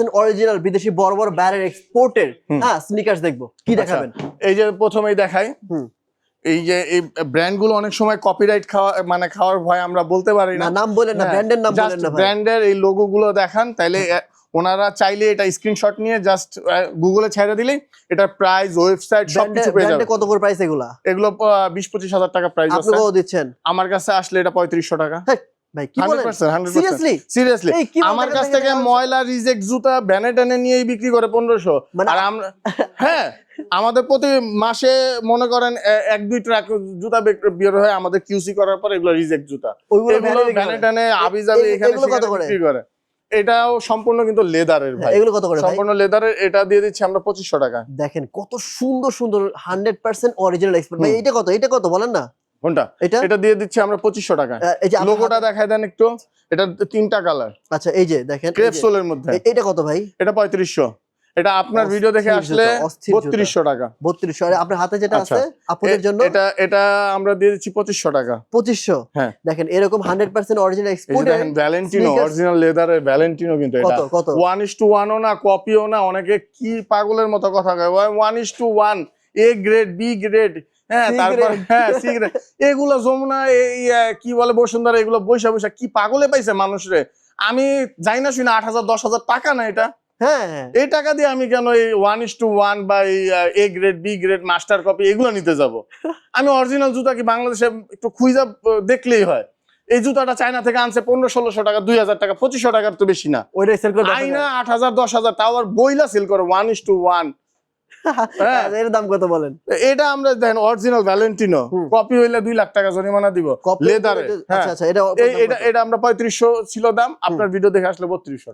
Percent original বিদেশি বড় বড় ব্যারের এক্সপোর্টের হ্যাঁ স্নিকার্স দেখব। কি দেখাবেন? এই যে প্রথমেই দেখাই। এই যে এই ব্র্যান্ডগুলো অনেক সময় কপিরাইট খাওয়া মানে খাওয়ার ভয় আমরা বলতে পারি না। নাম বলেন না ব্র্যান্ডের নাম বলেন না ব্র্যান্ডের এই লোগো গুলো দেখান তাইলে ওনারা চাইলে এটা স্ক্রিনশট নিয়ে জাস্ট গুগলে ছেড়ে দিলেই এটার প্রাইস ওয়েবসাইট সবকিছু পেয়ে যাবে কত করে প্রাইস এগুলা? এগুলো বিশ পঁচিশ হাজার টাকা প্রাইস আছে। কত দিচ্ছেন? আমার কাছে আসলে এটা পঁয়ত্রিশশো টাকা। ভাই কি বলেন? পার্সেন্ট হান্ড্রেড সিরিয়াসলি সিরিয়াসলি এই, কি বলতে আমার কাছ থেকে ময়লা রিজেক্ট জুতা ব্যানে ট্যানে নিয়েই বিক্রি করে পনেরোশো। মানে আর আমরা হ্যাঁ আমাদের প্রতি মাসে মনে করেন এক দুই ট্রাক জুতা বের হয় আমাদের কিউসি করার পর এগুলো রিজেক্ট জুতা। এগুলো ব্যানে। আবি যাবে এখানে? বিক্রি করে। এটাও সম্পূর্ণ কিন্তু লেদারের হ্যাঁ, ভাই। এগুলো কত করে সম্পূর্ণ লেদারের এটা দিয়ে দিচ্ছি আমরা পঁচিশশো টাকা। দেখেন কত সুন্দর সুন্দর হান্ড্রেড পার্সেন্ট অরিজিনাল এক্সপোর্ট ভাই এটা কত? এটা কত? বলেন না। কোনটা এটা? এটা দিয়ে দিচ্ছি আমরা পঁচিশশো টাকা এই যে আপনার লোগোটা দেখায় দেন একটু। এটা তিনটা কালার। আচ্ছা এই যে দেখেন ক্রেপ সোলের মধ্যে। এটা কত ভাই? এটা পঁয়ত্রিশশো। এটা আপনার ভিডিও দেখে আসলে জুতা, অস্থির জুতা। বত্রিশশো টাকা। বত্রিশশো। আর আপনার হাতে যেটা আচ্ছা। আছে আপুদের জন্য এটা এটা আমরা দিয়ে দিচ্ছি টাকা। হ্যাঁ। দেখেন এরকম হান্ড্রেড পার্সেন্ট অরিজিনাল এই যে এক্সপোর্ট দেখেন ভ্যালেন্টিনো অরিজিনাল লেদারের ভ্যালেন্টিনো কিন্তু এটা। কত কত? ওয়ান ইস টু ওয়ানও না কপিও না অনেকে কি পাগলের মতো কথা কয়? One is to one A grade B grade হ্যাঁ তারপর হ্যাঁ সি গ্রেড এগুলো যমুনা এই কি বলে বসুন্ধরা এগুলো বৈশা বৈশা কি পাগলে পাইছে মানুষরে আমি যাই না শুনে আট হাজার দশ হাজার টাকা না এটা? হ্যাঁ হ্যাঁ। এই টাকা দিয়ে আমি কেন এই ওয়ান ইস টু ওয়ান বা এই A grade B grade master copy এগুলো নিতে যাব? আমি অরিজিনাল জুতা কি বাংলাদেশে একটু খুঁজা দেখলেই হয়। এই জুতাটা চায়না থেকে আনছে পনেরো ষোলোশো টাকা দুই হাজার টাকা পঁচিশশো টাকার তো বেশি না। ওইটা সেল করে আইনা আট হাজার দশ হাজার তাও আর বইলা সেল করে ওয়ান ইস টু ওয়ান। এর দাম কত বলেন? এটা আমরা দেখেন অরিজিনাল ভ্যালেন্টিনো কপি হইলে দুই লাখ টাকা জরিমানা দিব লেদারে হ্যাঁ আচ্ছা আচ্ছা এটা এটা এটা আমরা পঁয়ত্রিশশো ছিল দাম আপনার ভিডিও দেখে আসলে বত্রিশশো।